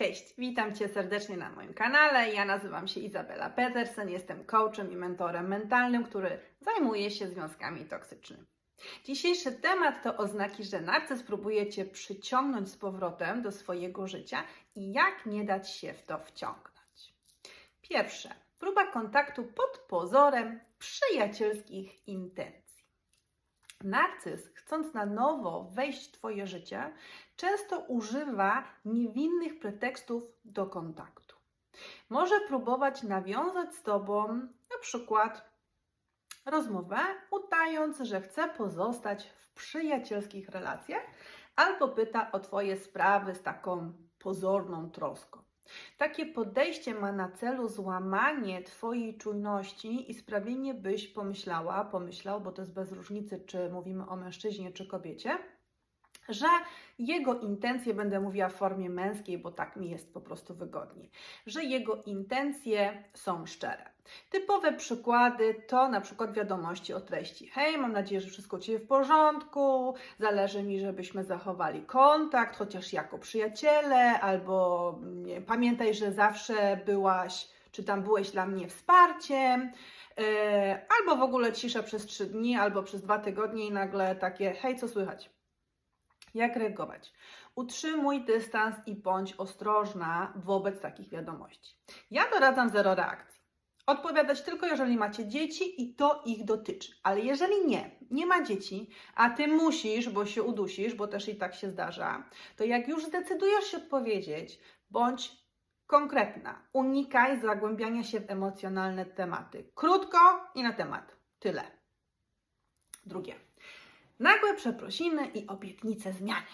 Cześć, witam Cię serdecznie na moim kanale. Ja nazywam się Izabela Petersen, jestem coachem i mentorem mentalnym, który zajmuje się związkami toksycznymi. Dzisiejszy temat to oznaki, że narcyz próbuje Cię przyciągnąć z powrotem do swojego życia i jak nie dać się w to wciągnąć. Pierwsze, próba kontaktu pod pozorem przyjacielskich intencji. Narcyz, chcąc na nowo wejść w Twoje życie, często używa niewinnych pretekstów do kontaktu. Może próbować nawiązać z Tobą na przykład rozmowę, udając, że chce pozostać w przyjacielskich relacjach, albo pyta o Twoje sprawy z taką pozorną troską. Takie podejście ma na celu złamanie Twojej czujności i sprawienie, byś pomyślała, pomyślał, bo to jest bez różnicy, czy mówimy o mężczyźnie, czy kobiecie, że jego intencje, będę mówiła w formie męskiej, bo tak mi jest po prostu wygodniej, że jego intencje są szczere. Typowe przykłady to na przykład wiadomości o treści. Hej, mam nadzieję, że wszystko Ciebie w porządku, zależy mi, żebyśmy zachowali kontakt, chociaż jako przyjaciele, albo nie, pamiętaj, że zawsze byłaś, czy tam byłeś dla mnie wsparciem, yy, albo w ogóle cisza przez trzy dni, albo przez dwa tygodnie i nagle takie, hej, co słychać? Jak reagować? Utrzymuj dystans i bądź ostrożna wobec takich wiadomości. Ja doradzam zero reakcji. Odpowiadać tylko, jeżeli macie dzieci i to ich dotyczy. Ale jeżeli nie, nie ma dzieci, a ty musisz, bo się udusisz, bo też i tak się zdarza, to jak już zdecydujesz się odpowiedzieć, bądź konkretna. Unikaj zagłębiania się w emocjonalne tematy. Krótko i na temat. Tyle. Drugie. Nagłe przeprosiny i obietnice zmiany.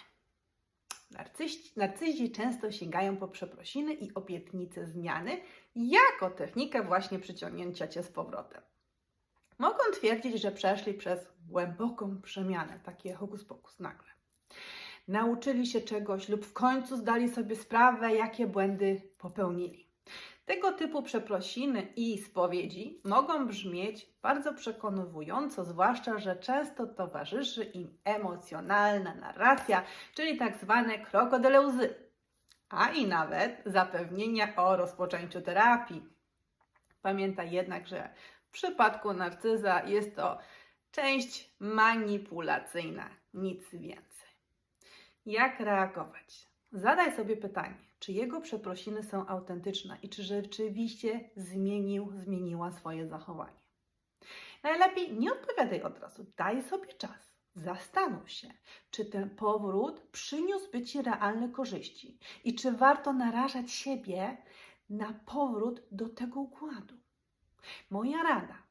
Narcyści, często sięgają po przeprosiny i obietnice zmiany jako technikę właśnie przyciągnięcia cię z powrotem. Mogą twierdzić, że przeszli przez głęboką przemianę, takie hokus pokus nagle. Nauczyli się czegoś lub w końcu zdali sobie sprawę, jakie błędy popełnili. Tego typu przeprosiny i spowiedzi mogą brzmieć bardzo przekonująco, zwłaszcza, że często towarzyszy im emocjonalna narracja, czyli tak zwane krokodyle łzy, a i nawet zapewnienia o rozpoczęciu terapii. Pamiętaj jednak, że w przypadku narcyza jest to część manipulacyjna, nic więcej. Jak reagować? Zadaj sobie pytanie, czy jego przeprosiny są autentyczne i czy rzeczywiście zmienił, zmieniła swoje zachowanie. Najlepiej nie odpowiadaj od razu, daj sobie czas. Zastanów się, czy ten powrót przyniósłby Ci realne korzyści i czy warto narażać siebie na powrót do tego układu. Moja rada.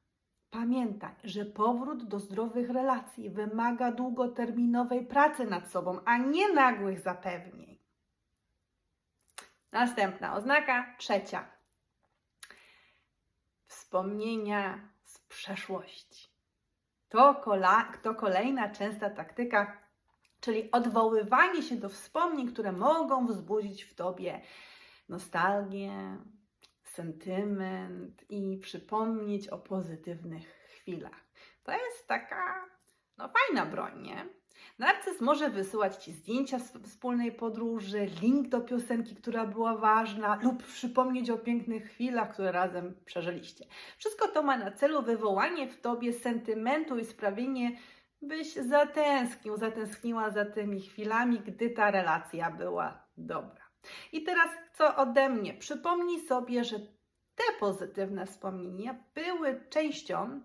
Pamiętaj, że powrót do zdrowych relacji wymaga długoterminowej pracy nad sobą, a nie nagłych zapewnień. Następna oznaka, trzecia. Wspomnienia z przeszłości. To, kola, to kolejna częsta taktyka, czyli odwoływanie się do wspomnień, które mogą wzbudzić w tobie nostalgię, sentyment i przypomnieć o pozytywnych chwilach. To jest taka no, fajna broń, nie? Narcyz może wysyłać Ci zdjęcia z wspólnej podróży, link do piosenki, która była ważna, lub przypomnieć o pięknych chwilach, które razem przeżyliście. Wszystko to ma na celu wywołanie w Tobie sentymentu i sprawienie, byś zatęsknił, zatęskniła za tymi chwilami, gdy ta relacja była dobra. I teraz co ode mnie? Przypomnij sobie, że te pozytywne wspomnienia były częścią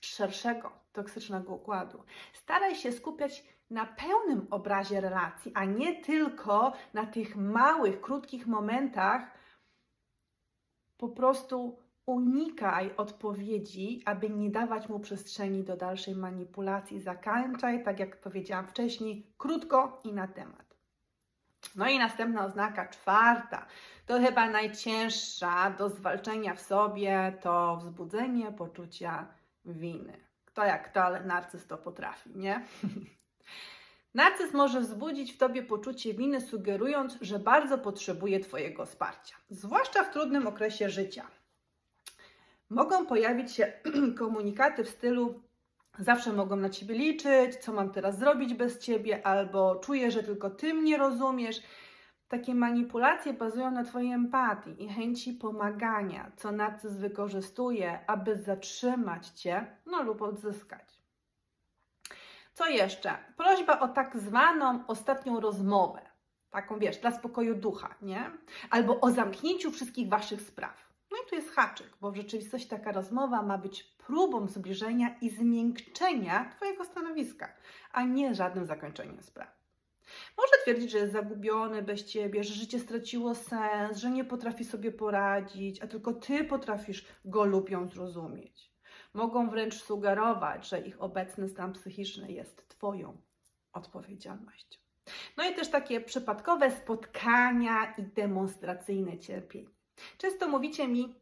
szerszego toksycznego układu. Staraj się skupiać na pełnym obrazie relacji, a nie tylko na tych małych, krótkich momentach. Po prostu unikaj odpowiedzi, aby nie dawać mu przestrzeni do dalszej manipulacji. Zakończaj, tak jak powiedziałam wcześniej, krótko i na temat. No i następna oznaka, czwarta, to chyba najcięższa do zwalczenia w sobie, to wzbudzenie poczucia winy. Kto jak kto, ale narcyz to potrafi, nie? Narcyz może wzbudzić w tobie poczucie winy, sugerując, że bardzo potrzebuje Twojego wsparcia, zwłaszcza w trudnym okresie życia. Mogą pojawić się komunikaty w stylu: Zawsze mogą na ciebie liczyć, co mam teraz zrobić bez ciebie, albo czuję, że tylko ty mnie rozumiesz. Takie manipulacje bazują na Twojej empatii i chęci pomagania, co narcyz wykorzystuje, aby zatrzymać Cię no, lub odzyskać. Co jeszcze? Prośba o tak zwaną ostatnią rozmowę. Taką wiesz, dla spokoju ducha, nie? Albo o zamknięciu wszystkich Waszych spraw. No i tu jest haczyk, bo w rzeczywistości taka rozmowa ma być próbą zbliżenia i zmiękczenia Twojego stanowiska, a nie żadnym zakończeniem spraw. Może twierdzić, że jest zagubiony bez ciebie, że życie straciło sens, że nie potrafi sobie poradzić, a tylko ty potrafisz go lub ją zrozumieć. Mogą wręcz sugerować, że ich obecny stan psychiczny jest twoją odpowiedzialnością. No i też takie przypadkowe spotkania i demonstracyjne cierpienie. Często mówicie mi,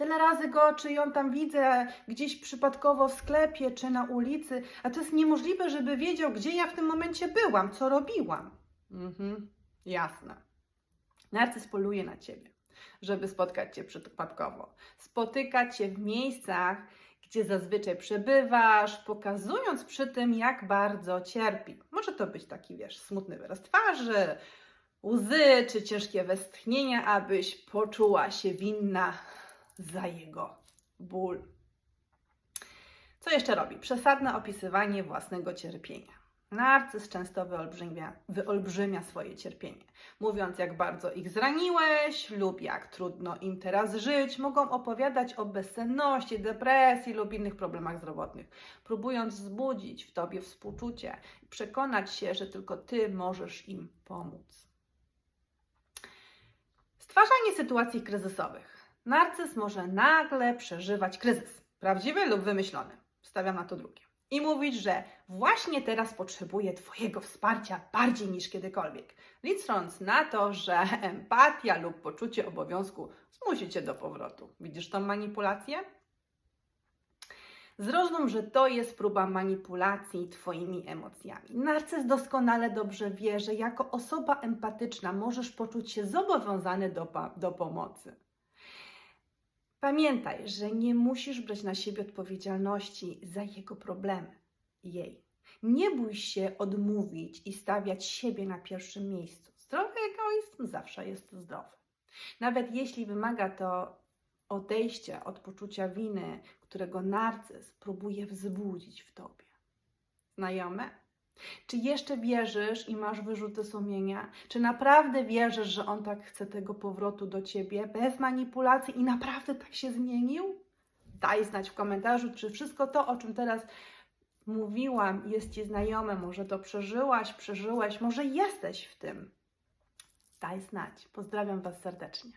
tyle razy go, czy ją tam widzę gdzieś przypadkowo w sklepie, czy na ulicy, a to jest niemożliwe, żeby wiedział, gdzie ja w tym momencie byłam, co robiłam. Mhm, jasne. Narcyz poluje na ciebie, żeby spotkać cię przypadkowo. Spotykać cię w miejscach, gdzie zazwyczaj przebywasz, pokazując przy tym, jak bardzo cierpi. Może to być taki, wiesz, smutny wyraz twarzy, łzy czy ciężkie westchnienia, abyś poczuła się winna za jego ból. Co jeszcze robi? Przesadne opisywanie własnego cierpienia. Narcyz często wyolbrzymia, wyolbrzymia swoje cierpienie, mówiąc jak bardzo ich zraniłeś lub jak trudno im teraz żyć. Mogą opowiadać o bezsenności, depresji lub innych problemach zdrowotnych, próbując wzbudzić w tobie współczucie i przekonać się, że tylko ty możesz im pomóc. Stwarzanie sytuacji kryzysowych. Narcyz może nagle przeżywać kryzys, prawdziwy lub wymyślony. Stawiam na to drugie. I mówić, że właśnie teraz potrzebuje Twojego wsparcia bardziej niż kiedykolwiek, licząc na to, że empatia lub poczucie obowiązku zmusi Cię do powrotu. Widzisz tą manipulację? Zrozum, że to jest próba manipulacji Twoimi emocjami. Narcyz doskonale dobrze wie, że jako osoba empatyczna możesz poczuć się zobowiązany do, do pomocy. Pamiętaj, że nie musisz brać na siebie odpowiedzialności za jego problemy, jej. Nie bój się odmówić i stawiać siebie na pierwszym miejscu. Zdrowy egoizm zawsze jest zdrowy. Nawet jeśli wymaga to odejścia od poczucia winy, którego narcyz próbuje wzbudzić w tobie. Znajome? Czy jeszcze wierzysz i masz wyrzuty sumienia? Czy naprawdę wierzysz, że on tak chce tego powrotu do ciebie bez manipulacji i naprawdę tak się zmienił? Daj znać w komentarzu, czy wszystko to, o czym teraz mówiłam, jest ci znajome. Może to przeżyłaś, przeżyłeś, może jesteś w tym. Daj znać. Pozdrawiam Was serdecznie.